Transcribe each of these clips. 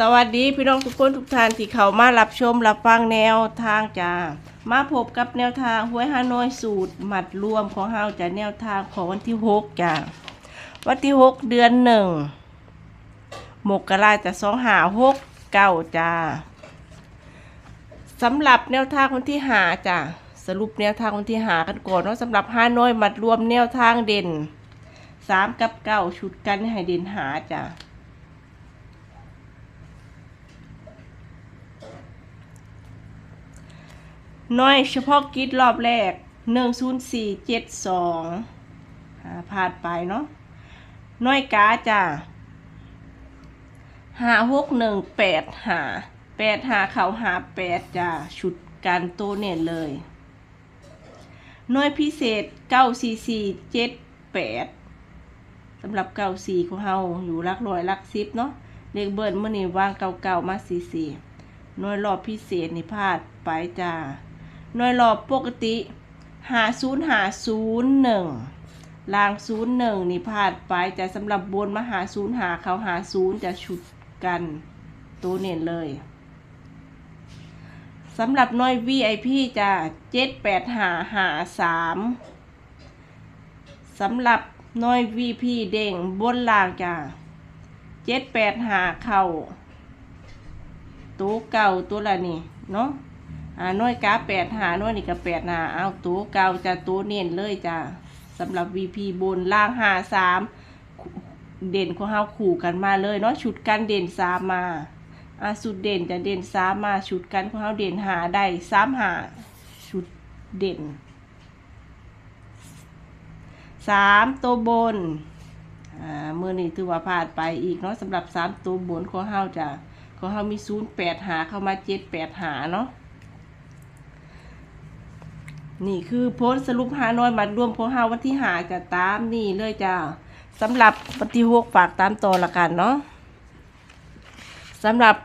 สวัสดีพี่น้องทุกคนทุกท่านที่เข้ามารับชมรับฟังแนวทางจ้ามาพบกับแนวทางหวยฮานอยสูตรหมัดรวมของเฮาจะแนวทางของวันที่หกจ้าวันที่หกเดือนหนึ่งมกราจะสองหาหกเก้าจ้าสำหรับแนวทางวันที่หาจ้าสรุปแนวทางวันที่หากันก่อนเนาะสำหรับฮานอยหมัดรวมแนวทางเด่นสามกับเก้าชุดกันให้เด่นหาจ้า น้อยเฉพาะกิจรอบแรกหนึ่งศูนย์สี่เจ็ดสองผ่านไปเนาะน้อยกาจ้าหาหกหนึ่งแปดหาแปดหาเขาหาแปดจ้าชุดการโตเน่นเลยน้อยพิเศษเก้าสี่สี่เจ็ดแปดสำหรับเก้าสี่ของเฮาอยู่รักรอยรักซิบเนาะเลขเบิร์นเมื่อนี่วางเก่าเก่าๆมาสี่สี่น้อยรอบพิเศษนี่พลาดไปจ้า หน่วยรอบปกติหาศูนย์หาศูนย์หนึ่งลางศูนย์หนึ่งนี่พลาดไปจะสำหรับบนมาหาศูนย์หาเขาหาศูนย์จะชุดกันตัวเน้นเลยสำหรับหน่วย VIP จะเจ็ดแปดหาหาสามสำหรับหน่วย VP เด้งบนล่างจะเจ็ดแปดหาเข่าตัวเก่าตัวละนี่เนาะ อ่าน้อยกาแปดหาน้อยนี่ก็แปดหาเอาตัวเก่าจะตัวเน้นเลยจ้ะสำหรับ VP บนล่างหาสามเด่นของเฮาขู่กันมาเลยเนาะชุดกันเด่นสามมาอ่าสุดเด่นจะเด่นสามมาชุดกันของเฮาเด่นหาได้สามหาชุดเด่นสามตัวบนอ่าเมื่อนี้ถือว่าพลาดไปอีกเนาะสำหรับสามตัวบนของเฮาจ้ะของเฮามีศูนย์แปดหาเข้ามาเจ็ดแปดหาเนาะ นี่คือโพสสรุปหาน้อยมัดรวมของเฮาวันที่หาจะตามนี่เลยจ้าสำหรับวันที่หกฝากตามต่อละกันเนาะสำหรับ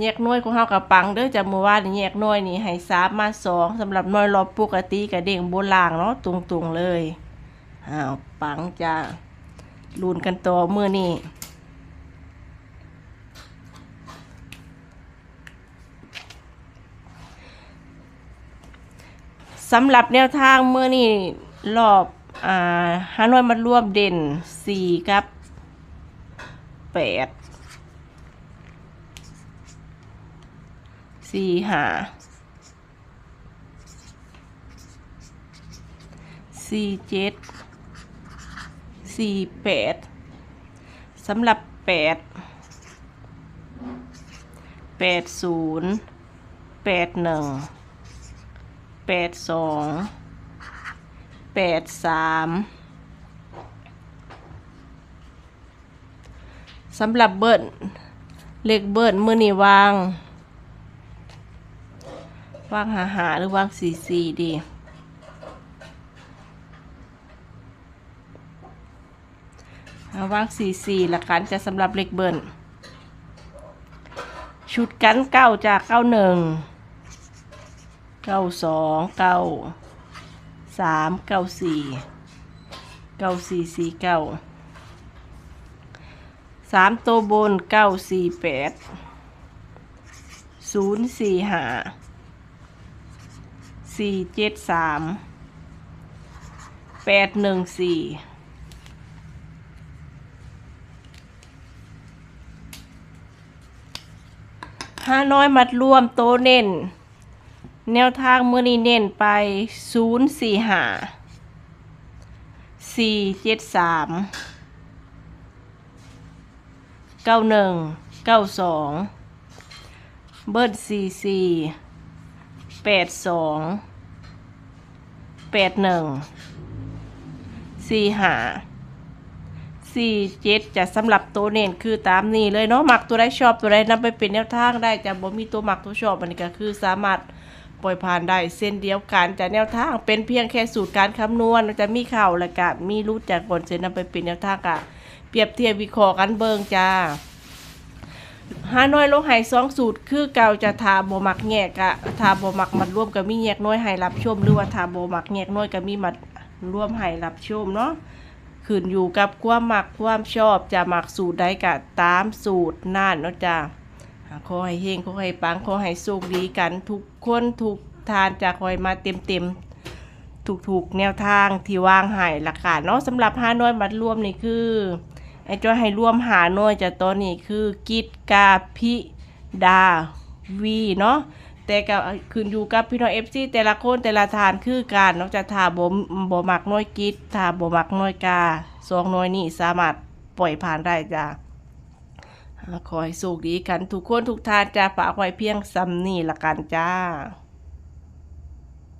แยกน้อยของเฮากับปังเด้อจากเมื่อวานี่แยกน้อยนี่ให้สามมาสองสำหรับน้อยรอบปกติกับเด้งโบนล่างเนาะตรงๆเลยอ้าวปังจ้าลุนกันต่อเมื่อนี้ สำหรับแนวทางเมื่อนี่รอบอ่าฮานอยมารวมเด่นสี่กับแปดสี่หาสี่เจ็ดสี่แปดสำหรับแปดแปดศูนย์แปดหนึ่ง แปดสองแปดสามสำหรับเบิร์นเลขเบิร์นมือนี่วาง วางหาหาหรือวางสี่สี่ดีเอาวางสี่สี่ละกันจะสำหรับเลขเบิร์นชุดกันเก้าจากเก้าหนึ่ง เก้าสองเก้าสามเก้าสี่เก้าสี่สี่เก้าสามตัวบนเก้าสี่แปดศูนย์สี่ห้าสี่เจ็ดสามแปดหนึ่งสี่ห้าน้อยมัดรวมโตเน้น แนวทางมือนี้เน้นไปศูนย์สี่หาสี่เจ็ดสามเก้าหนึ่งเก้าสองเบิร์ดสี่สี่แปดสองแปดหนึ่งสี่หาสี่เจ็ดจะสำหรับตัวเน้นคือตามนี้เลยเนาะหมักตัวใดชอบตัวใดนำไปเป็นแนวทางได้จะบ่มีตัวหมักตัวชอบมันก็คือสามารถ ปล่อยผ่านได้เส้นเดียวกันจะแนวทางเป็นเพียงแค่สูตรการคำนวณจะมีข่าวและกะมีรู้จากบนเส้นนำไปเป็นแนวทางกะเปรียบเทียบวิเคราะห์กันเบิงจ้าฮาน้อยลงไห้สองสูตร คือเก่าจะทาโบมักแงกกะทาโบมักมันร่วมกับมีแยกน้อยให้รับชมหรือว่าทาโบมักแงกน้อยกับมีมัดร่วมให้รับชมเนาะขึ้นอยู่กับความหมักความชอบจะหมักสูตรใดกะตามสูตรนั่นเนาะจ่า ขอให้เฮงขอให้ปังขอให้สุขดีกัน ทุกคนทุกทานจะคอยมาเต็มเต็มๆถูกๆแนวทางที่วางใหายละกันเนาะสำหรับห้าน้อยมัดรวมนี่คือ ไอ้จ้อยให้ร่วมหาน่วยจากตัวนี้คือกิจกาพิดาวีเนาะแต่ก็ขึ้นอยู่กับพี่น้องเอฟซีแต่ละคนแต่ละทานคือการเนาะจะถาบ่บ่มักน่วยกิจถาบ่มักน่วยกาสองน่วยนี้สามารถปล่อยผ่านได้จ้ะอ่า ขอให้สุขดีกันทุกคนทุกทานจ้าฝากไว้เพียงซ้ำนี่ละกันจ้า